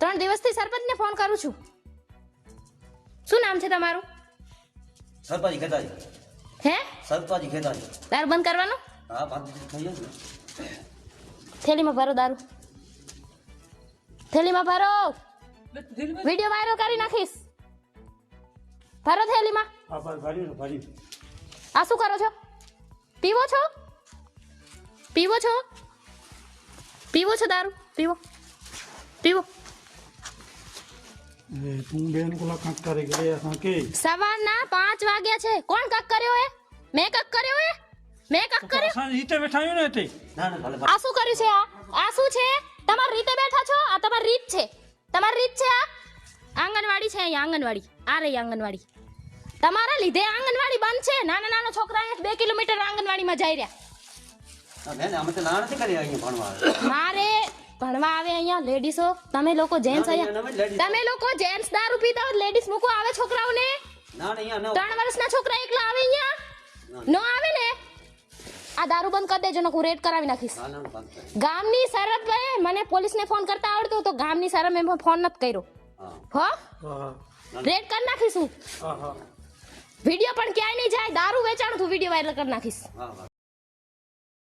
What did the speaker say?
ત્રણ દિવસથી સરપંચને ફોન કરું છું. શું નામ છે તમારું? સરપંચ ખેતાજી. હે? સરપંચ ખેતાજી. દારૂ બંધ કરવાનો? હા બંધ થઈ જશે થેલીમાં ભરો દારૂ. થેલીમાં ભરો. વીડિયો વાયરલ કરી નાખીશ. ભરો થેલીમાં. આ બાર ભરી ને આ શું કરો છો? પીવો છો? પીવો છો? પીવો છો દારૂ? પીવો. પીવો. તું બેન કોલા કાંક કરી ગયે અસાં કે સવારના પાંચ વાગ્યા છે. કોણ કક કર્યો હે મેં કક કર્યો હે મેં કક કર્યો? અસાં રીતે બેઠા આવ્યું ને તે? ના ના ભલે આ શું કર્યું છે આ? આ શું છે? તમારી રીતે બેઠા છો? આ તમારી રીત છે. તમારી રીત છે આ? આંગણવાડી છે અહીંયા આંગણવાડી. આ રહી આંગણવાડી. તમારા લીધે આંગણવાડી બંધ છે. નાના નાના છોકરા અહીંયા બે કિલોમીટર આંગણવાડીમાં જઈ રહ્યા. હા, બેન અમે તો ના નથી કરી અહીંયા ભણવા. આવે. મારે ભણવા આવે અહીંયા લેડીઝો તમે લોકો જેન્ટ્સ અહીંયા. તમે લોકો જેન્ટ્સ દારૂ પીતા હોય લેડીઝ મૂકો આવે છોકરાઓને? ના ના અહીંયા ન ત્રણ વર્ષના છોકરા એકલા આવે અહીંયા? નો આવે ને? આ દારૂ બંધ કરી દેજો હું રેડ કરાવી નાખીશ. ના ના ના, બંધ કરી. ગામની સરપે મને પોલીસને ફોન કરતા આવડતો તો ગામની સરપે એમ ફોન નથી કર્યો. હો. રેડ કરી નાખીશું. હા હા. વીડિયો પણ ક્યાંય નહીં જાય દારૂ વેચાણ તું વીડિયો વાયરલ કરી નાખીશ. હા હા.